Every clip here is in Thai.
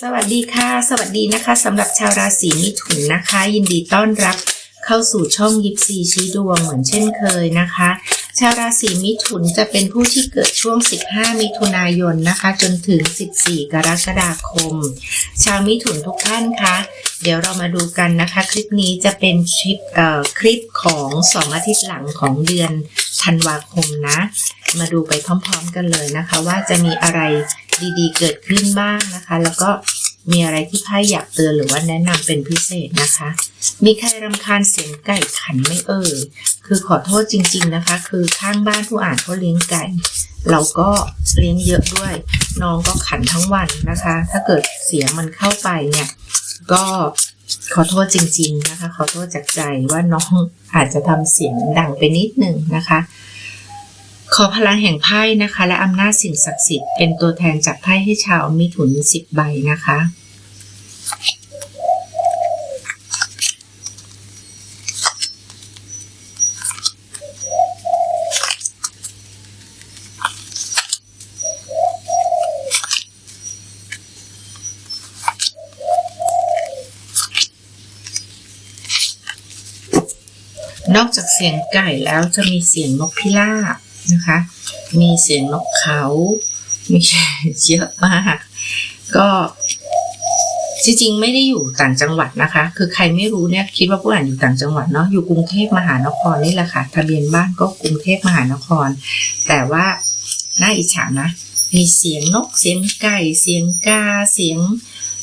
สวัสดีค่ะ สวัสดีนะคะสำหรับชาวราศีมิถุนนะคะ ยินดีต้อนรับเข้าสู่ช่องยิปซีชี้ดวงเหมือนเช่นเคยนะคะ ชาวราศีมิถุนจะเป็นผู้ที่เกิดช่วง 15 มิถุนายนนะคะ จนถึง 14 กรกฎาคม ชาวมิถุนทุกท่านคะเดี๋ยวเรามาดูกันนะคะ คลิปนี้จะเป็นคลิปเอ่อคลิปของ 2 อาทิตย์หลังของเดือน ธันวาคมนะ มาดูไปพร้อมๆกันเลยนะคะ ว่าจะมีอะไรดีๆ เกิดขึ้นบ้างนะคะ แล้วก็มีอะไรที่ไพ่อยากเตือนหรือว่าแนะนำเป็นพิเศษนะคะ มีใครรำคาญเสียงไก่ขันไม่เอ่ย คือขอโทษจริง ๆนะคะ คือข้างบ้านผู้อ่านเขาเลี้ยงไก่ เราก็เลี้ยงเยอะด้วย น้องก็ขันทั้งวันนะคะ ถ้าเกิดเสียงมันเข้าไปเนี่ย ก็ขอโทษจริง ๆ นะคะ ขอโทษจากใจว่าน้องอาจจะทำเสียงดังไปนิดหนึ่งนะคะ ขอพลังแห่งไพ่นะคะ และอำนาจสิ่งศักดิ์สิทธิ์เป็นตัวแทนจากไพ่ให้ชาวมิถุนสิบใบนะคะ นอกจากเสียงไก่แล้วจะมีเสียงนกพิราบนะคะ มีเสียงนกเขา มีเยอะมาก ก็จริงๆไม่ได้อยู่ต่างจังหวัดนะคะ คือใครไม่รู้เนี่ยคิดว่าผู้อ่านอยู่ต่างจังหวัดเนาะ อยู่กรุงเทพมหานครนี่แหละค่ะ ทะเบียนบ้านก็กรุงเทพมหานคร แต่ว่าน่าอิจฉานะ มีเสียงนก เสียงไก่ เสียงกา เสียง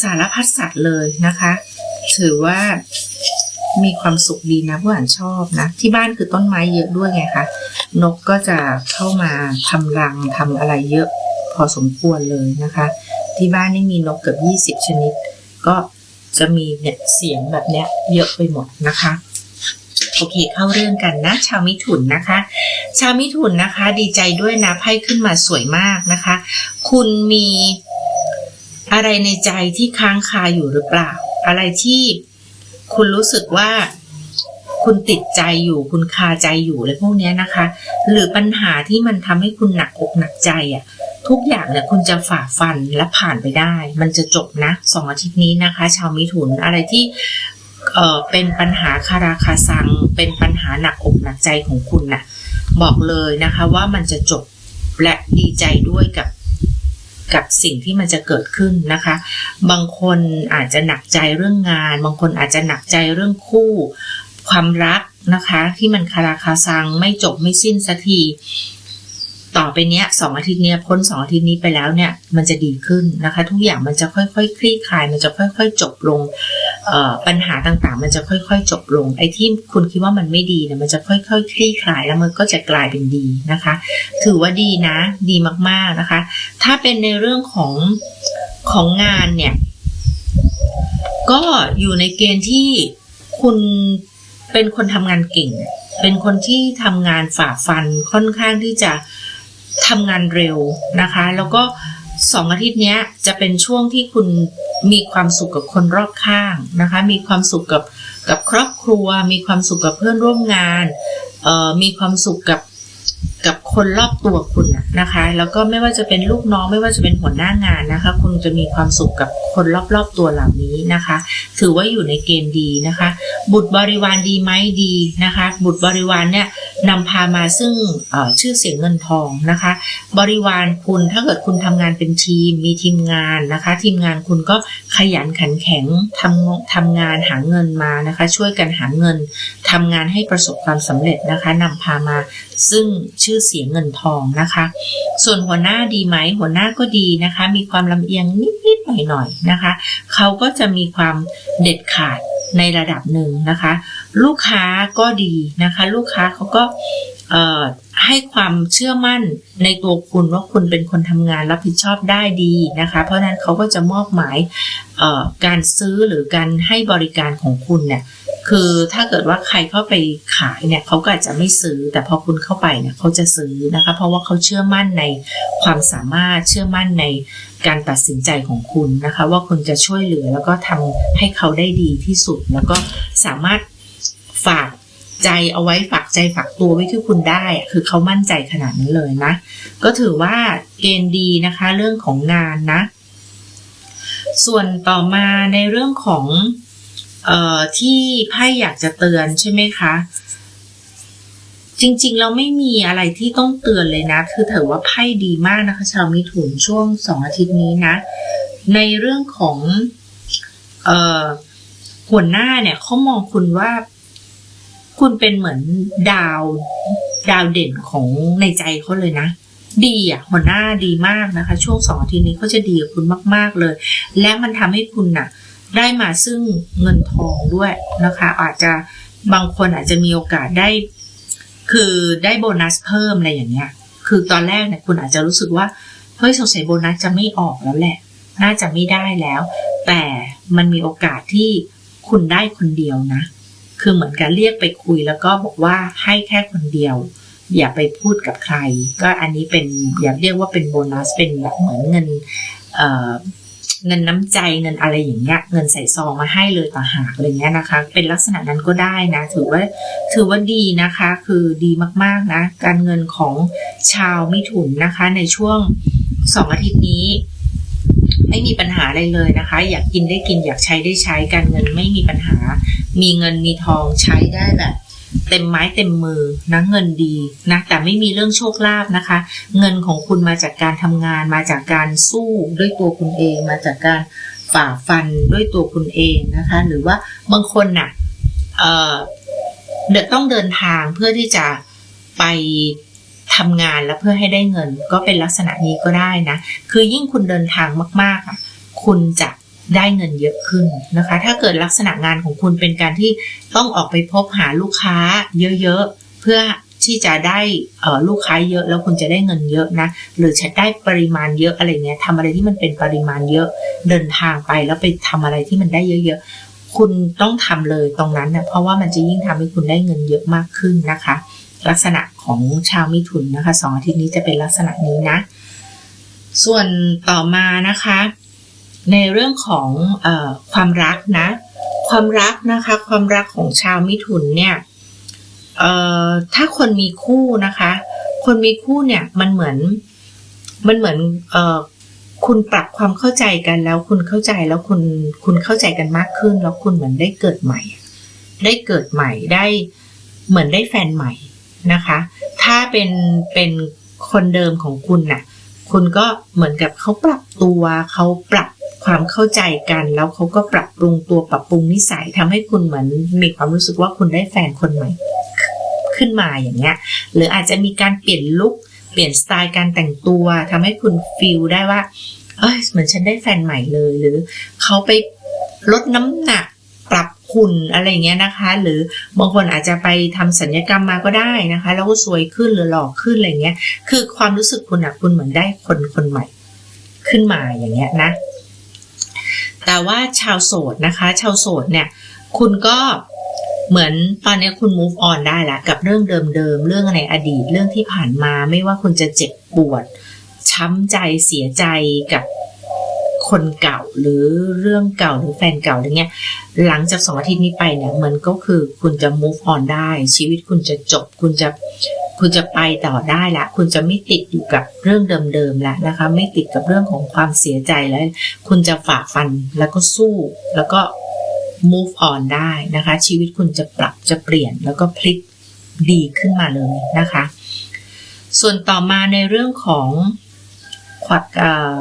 สารพัดสัตว์เลยนะคะ ถือว่า มีความสุขดีนะผู้อ่านชอบนะ ที่บ้านคือต้นไม้เยอะด้วยไงคะนกก็จะเข้ามาทำรังทำอะไรเยอะ พอสมควรเลยนะคะ ที่บ้านนี่มีนกเกือบ20 ชนิด ก็จะมีเนี่ยเสียงแบบเนี้ยเยอะไปหมดนะคะโอเคเข้าเรื่องกันนะ ชาวมิถุนนะคะ ชาวมิถุนนะคะ ดีใจด้วยนะไพ่ขึ้นมาสวยมากนะคะ คุณมีอะไรในใจที่ค้างคาอยู่หรือเปล่า อะไรที่ คุณรู้สึกว่าคุณติดใจอยู่คุณคาใจอยู่อะไรพวกนี้นะคะ หรือปัญหาที่มันทำให้คุณหนักอกหนักใจอะทุกอย่างเนี่ยคุณจะฝ่าฟันและผ่านไปได้ มันจะจบนะสองอาทิตย์นี้นะคะ ชาวมิถุนอะไรที่เอ่อเป็นปัญหาคาราคาซัง เป็นปัญหาหนักอกหนักใจของคุณน่ะบอกเลยนะคะว่ามันจะจบและดีใจด้วยกับ กับสิ่งที่มันจะเกิดขึ้นนะคะ บางคนอาจจะหนักใจเรื่องงาน บางคนอาจจะหนักใจเรื่องคู่ ความรักนะคะ ที่มันคาราคาซังไม่จบไม่สิ้นสักทีต่อไปเนี้ยสองอาทิตย์เนี้ยพ้นสองอาทิตย์นี้ไปแล้วเนี่ยมันจะดีขึ้นนะคะ ทุกอย่างมันจะค่อยๆคลี่คลาย มันจะค่อย ๆ จบลง ปัญหาต่างๆ มันจะค่อยๆ จบลง ไอ้ที่คุณคิดว่ามันไม่ดีเนี่ยมันจะค่อยๆ คลี่คลายแล้วมันก็จะกลายเป็นดีนะคะ ถือว่าดีนะ ดีมากๆนะคะ ถ้าเป็นในเรื่องของของงานเนี่ย ก็อยู่ในเกณฑ์ที่คุณเป็นคนทำงานเก่ง เป็นคนที่ทำงานฝ่าฟันค่อนข้างที่จะทำงานเร็วนะคะ แล้วก็ สองอาทิตย์นี้จะเป็นช่วงที่คุณมีความสุขกับคนรอบข้างนะคะ มีความสุขกับกับครอบครัว มีความสุขกับเพื่อนร่วมงานเอ่อมีความสุขกับ กับคนรอบตัวคุณนะคะ แล้วก็ไม่ว่าจะเป็นลูกน้องไม่ว่าจะเป็นหัวหน้างานนะคะ คุณจะมีความสุขกับคนรอบๆตัวเหล่านี้นะคะ ถือว่าอยู่ในเกณฑ์ดีนะคะ บุตรบริวารดีไหมดีนะคะ บุตรบริวารเนี่ยนำพามาซึ่งชื่อเสียงเงินทองนะคะ บริวารคุณถ้าเกิดคุณทำงานเป็นทีมมีทีมงานนะคะ ทีมงานคุณก็ขยันขันแข็งทำทำงานหาเงินมานะคะ ช่วยกันหาเงินทำงานให้ประสบความสำเร็จนะคะนำพามาซึ่งชื่อเสียงเงินทองนะคะ ส่วนหัวหน้าดีไหมหัวหน้าก็ดีนะคะ มีความลำเอียงนิดๆหน่อยๆนะคะ เขาก็จะมีความเด็ดขาดในระดับหนึ่งนะคะ ลูกค้าก็ดีนะคะ ลูกค้าเขาก็ ให้ความเชื่อมั่นในตัวคุณว่าคุณเป็นคนทำงานรับผิดชอบได้ดีนะคะ เพราะฉะนั้นเขาก็จะมอบหมายการซื้อหรือการให้บริการของคุณเนี่ยคือถ้าเกิดว่าใครเข้าไปขายเนี่ยเขาก็อาจจะไม่ซื้อ แต่พอคุณเข้าไปเนี่ยเขาจะซื้อนะคะ เพราะว่าเขาเชื่อมั่นในความสามารถเชื่อมั่นในการตัดสินใจของคุณนะคะ ว่าคุณจะช่วยเหลือแล้วก็ทำให้เขาได้ดีที่สุด แล้วก็สามารถฝาก ใจเอาไว้ฝากใจฝากตัวไว้ที่คุณได้ คือเขามั่นใจขนาดนั้นเลยนะ ก็ถือว่าเกณฑ์ดีนะคะเรื่องของงานนะ ส่วนต่อมาในเรื่องของออที่ไพ่อยากจะเตือนใช่ไหมคะ จริงๆ เราไม่มีอะไรที่ต้องเตือนเลยนะ คือถือว่าไพ่ดีมากนะคะ ชาวมิถุนช่วงสองอาทิตย์นี้นะ ในเรื่องของออหัวหน้าเนี่ยเขามองคุณว่า คุณเป็นเหมือนดาวดาวเด่นของในใจเขาเลยนะ ดีอะหัวหน้าดีมากนะคะ ช่วงสองทิตย์นี้เขาจะดีกับคุณมาก ๆเลย และมันทำให้คุณน่ะ ได้มาซึ่งเงินทองด้วยนะคะ อาจจะบางคนอาจจะมีโอกาสได้ คือได้โบนัสเพิ่มอะไรอย่างเงี้ย คือตอนแรกเนี่ยคุณอาจจะรู้สึกว่าเฮ้ยสงสัยโบนัสจะไม่ออกแล้วแหละ น่าจะไม่ได้แล้ว แต่มันมีโอกาสที่คุณได้คนเดียวนะ คือเหมือนกันเรียกไปคุยแล้วก็บอกว่าให้แค่คนเดียว อย่าไปพูดกับใคร ก็อันนี้เป็นอย่าเรียกว่าเป็นโบนัสเป็นแบบเหมือนเงินเอ่อเงินน้ำใจเงินอะไรอย่างเงี้ยเงินใส่ซองมาให้เลยต่างหากอะไรเงี้ยนะคะ เป็นลักษณะนั้นก็ได้นะ ถือว่าถือว่าดีนะคะ คือดีมากๆนะ การเงินของชาวมิถุนนะคะในช่วงสองอาทิตย์นี้ ไม่มีปัญหาอะไรเลยนะคะ อยากกินได้กินอยากใช้ได้ใช้การเงินไม่มีปัญหา มีเงินมีทองใช้ได้แบบเต็มไม้เต็มมือนะเงินดีนะแต่ไม่มีเรื่องโชคลาภนะคะ เงินของคุณมาจากการทำงาน มาจากการสู้ด้วยตัวคุณเอง มาจากการฝ่าฟันด้วยตัวคุณเองนะคะ หรือว่าบางคนน่ะเอ่อเดต้องเดินทางเพื่อที่จะไป ทำงานแล้วเพื่อให้ได้เงิน ก็เป็นลักษณะนี้ก็ได้นะ คือยิ่งคุณเดินทางมากๆอะคุณจะได้เงินเยอะขึ้นนะคะ ถ้าเกิดลักษณะงานของคุณเป็นการที่ต้องออกไปพบหาลูกค้าเยอะๆ เพื่อที่จะได้เออลูกค้าเยอะแล้วคุณจะได้เงินเยอะนะ หรือจะได้ปริมาณเยอะอะไรเงี้ยทำอะไรที่มันเป็นปริมาณเยอะเดินทางไปแล้วไปทำอะไรที่มันได้เยอะๆ คุณต้องทำเลยตรงนั้นนะเพราะว่ามันจะยิ่งทำให้คุณได้เงินเยอะมากขึ้นนะคะ ลักษณะของชาวมิถุนนะคะสองอาทิตย์นี้จะเป็นลักษณะนี้นะ ส่วนต่อมานะคะ ในเรื่องของอความรักนะ ความรักนะคะ ความรักของชาวมิถุนเนี่ยถ้าคนมีคู่นะคะ คนมีคู่เนี่ยมันเหมือนมันเหมือนอคุณปรับความเข้าใจกันแล้วคุณเข้าใจแล้วคุณคุณเข้าใจกันมากขึ้น แล้วคุณเหมือนได้เกิดใหม่ ได้เกิดใหม่ได้เหมือนได้แฟนใหม่ นะคะ ถ้าเป็นเป็นคนเดิมของคุณน่ะ คุณก็เหมือนกับเขาปรับตัวเขาปรับความเข้าใจกัน แล้วเขาก็ปรับปรุงตัวปรับปรุงนิสัยทำให้คุณเหมือนมีความรู้สึกว่าคุณได้แฟนคนใหม่ขึ้นมาอย่างเงี้ย หรืออาจจะมีการเปลี่ยนลุคเปลี่ยนสไตล์การแต่งตัวทำให้คุณฟีลได้ว่าเอ้ยเหมือนฉันได้แฟนใหม่เลยหรือเขาไปลดน้ำหนัก หุ่นอะไรเงี้ยนะคะ หรือบางคนอาจจะไปทำสัญญกรรมมาก็ได้นะคะ แล้วก็สวยขึ้นหรือหล่อขึ้นอะไรเงี้ย คือความรู้สึกคุณอะคุณเหมือนได้คนคนใหม่ ขึ้นมาอย่างเงี้ยนะ แต่ว่าชาวโสดนะคะ ชาวโสดเนี่ย คุณก็เหมือนตอนนี้คุณ move on ได้ละกับเรื่องเดิมๆ เรื่องในอดีตเรื่องที่ผ่านมา ไม่ว่าคุณจะเจ็บปวด ช้ำใจเสียใจกับ คนเก่าหรือเรื่องเก่าหรือแฟนเก่าอะไรเงี้ย หลังจากสองอาทิตย์นี้ไปเนี่ยมันก็คือคุณจะ move on ได้ ชีวิตคุณจะจบ คุณจะคุณจะไปต่อได้ละ คุณจะไม่ติดอยู่กับเรื่องเดิมๆล้วนะคะ ไม่ติดกับเรื่องของความเสียใจแล้ว คุณจะฝ่าฟันแล้วก็สู้แล้วก็ move on ได้นะคะ ชีวิตคุณจะปรับจะเปลี่ยนแล้วก็พลิกดีขึ้นมาเลยนะคะ ส่วนต่อมาในเรื่องของความเอ่อ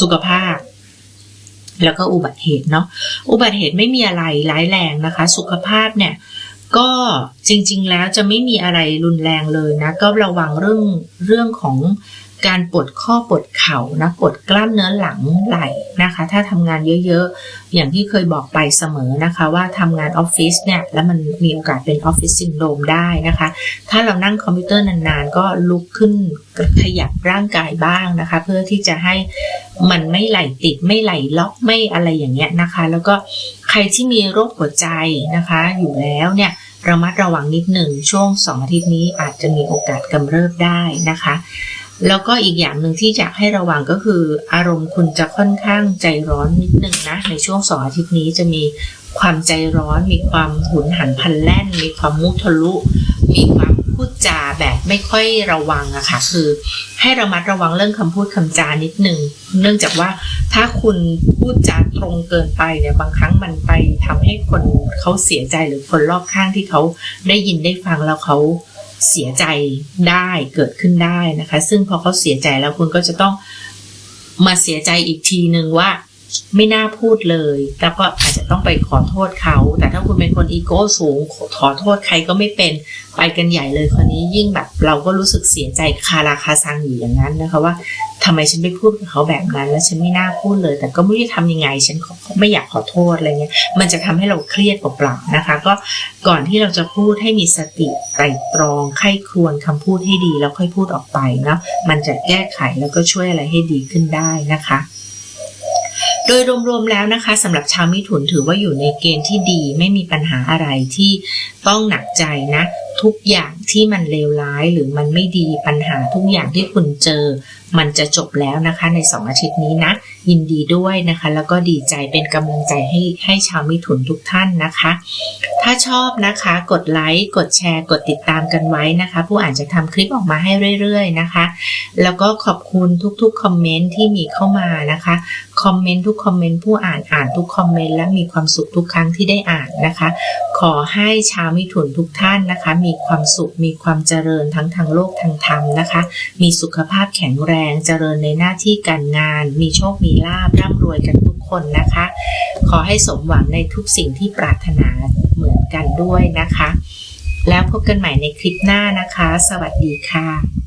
สุขภาพ แล้วก็อุบัติเหตุเนาะอุบัติเหตุไม่มีอะไรร้ายแรงนะคะ สุขภาพเนี่ยก็จริง ๆ แล้วจะไม่มีอะไรรุนแรงเลยนะ ก็ระวังเรื่องเรื่องของ การปวดข้อปวดเข่านะปวดกล้ามเนื้อหลังไหล่นะคะ ถ้าทำงานเยอะๆ อย่างที่เคยบอกไปเสมอนะคะ ว่าทำงานออฟฟิศเนี่ยแล้วมันมีโอกาสเป็นออฟฟิศซินโดรมได้นะคะ ถ้าเรานั่งคอมพิวเตอร์นานๆ ก็ลุกขึ้นขยับร่างกายบ้างนะคะ เพื่อที่จะให้มันไม่ไหลติดไม่ไหลล็อกไม่อะไรอย่างเงี้ยนะคะ แล้วก็ใครที่มีโรคหัวใจนะคะ อยู่แล้วเนี่ยระมัดระวังนิดหนึ่งช่วงสองอาทิตย์นี้อาจจะมีโอกาสกำเริบได้นะคะ แล้วก็อีกอย่างหนึ่งที่อยากให้ระวังก็คือ อารมณ์คุณจะค่อนข้างใจร้อนนิดนึงนะ ในช่วงสองอาทิตย์นี้จะมีความใจร้อน มีความหุนหันพลันแล่น มีความมุทะลุ มีความพูดจาแบบไม่ค่อยระวังอะค่ะ คือให้ระมัดระวังเรื่องคำพูดคำจานิดนึง เนื่องจากว่าถ้าคุณพูดจาตรงเกินไปเนี่ยบางครั้งมันไปทำให้คนเขาเสียใจหรือคนรอบข้างที่เขาได้ยินได้ฟังแล้วเขา เสียใจได้เกิดขึ้นได้นะคะ ซึ่งพอเขาเสียใจแล้วคุณก็จะต้องมาเสียใจอีกทีนึงว่าไม่น่าพูดเลย แล้วก็อาจจะต้องไปขอโทษเขา แต่ถ้าคุณเป็นคนอีโก้สูง ขอโทษใครก็ไม่เป็น ไปกันใหญ่เลยคนนี้ยิ่งแบบเราก็รู้สึกเสียใจคาราคาซังอยู่อย่างนั้นนะคะว่า ทำไมฉันไม่พูดกับเขาแบบนั้น แล้วฉันไม่น่าพูดเลย แต่ก็ไม่รู้จะทำยังไง ฉันไม่อยากขอโทษอะไรเงี้ย มันจะทำให้เราเครียดเปล่าๆนะคะ ก็ก่อนที่เราจะพูดให้มีสติไตรตรองไข้ครวญคำพูดให้ดี แล้วค่อยพูดออกไปเนาะมันจะแก้ไขแล้วก็ช่วยอะไรให้ดีขึ้นได้นะคะโดยรวมๆแล้วนะคะสำหรับชาวมิถุนถือว่าอยู่ในเกณฑ์ที่ดีไม่มีปัญหาอะไรที่ต้องหนักใจนะ ทุกอย่างที่มันเลวร้ายหรือมันไม่ดีปัญหาทุกอย่างที่คุณเจอ มันจะจบแล้วนะคะใน 2 อาทิตย์นี้นะ ยินดีด้วยนะคะ แล้วก็ดีใจเป็นกำลังใจให้ให้ชาวมิถุนทุกท่านนะคะ ถ้าชอบนะคะกดไลค์กดแชร์ กดติดตามกันไว้นะคะ ผู้อ่านจะทำคลิปออกมาให้เรื่อยๆนะคะ แล้วก็ขอบคุณทุกๆคอมเมนต์ที่มีเข้ามานะคะคอมเมนต์ทุกคอมเมนต์ผู้อ่านอ่านทุกคอมเมนต์และมีความสุขทุกครั้งที่ได้อ่านนะคะ ขอให้ชาวมิถุนทุกท่านนะคะ มีความสุขมีความเจริญทั้งทางโลกทางธรรมนะคะ มีสุขภาพแข็งแรงเจริญในหน้าที่การงาน มีโชคมีลาภร่ำรวยกันทุกคนนะคะ ขอให้สมหวังในทุกสิ่งที่ปรารถนาเหมือนกันด้วยนะคะ แล้วพบกันใหม่ในคลิปหน้านะคะ สวัสดีค่ะ